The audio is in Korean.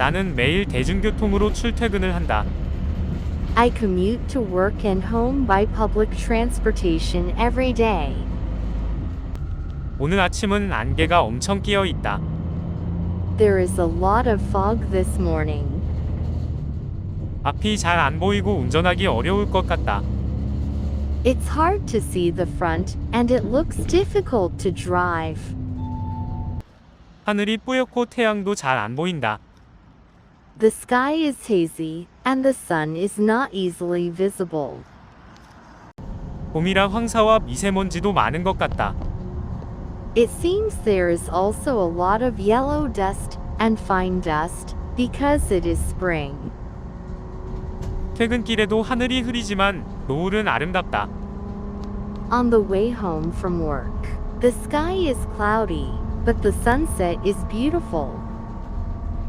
나는 매일 대중교통으로 출퇴근을 한다. I commute to work and home by public transportation every day. 오늘 아침은 안개가 엄청 끼어 있다. There is a lot of fog this morning. 앞이 잘 안 보이고 운전하기 어려울 것 같다. It's hard to see the front, and it looks difficult to drive. 하늘이 뿌옇고 태양도 잘 안 보인다. The sky is hazy, and the sun is not easily visible. 봄이라 황사와 미세먼지도 많은 것 같다. It seems there is also a lot of yellow dust and fine dust because it is spring. 퇴근길에도 하늘이 흐리지만 노을은 아름답다. On the way home from work, the sky is cloudy, but the sunset is beautiful.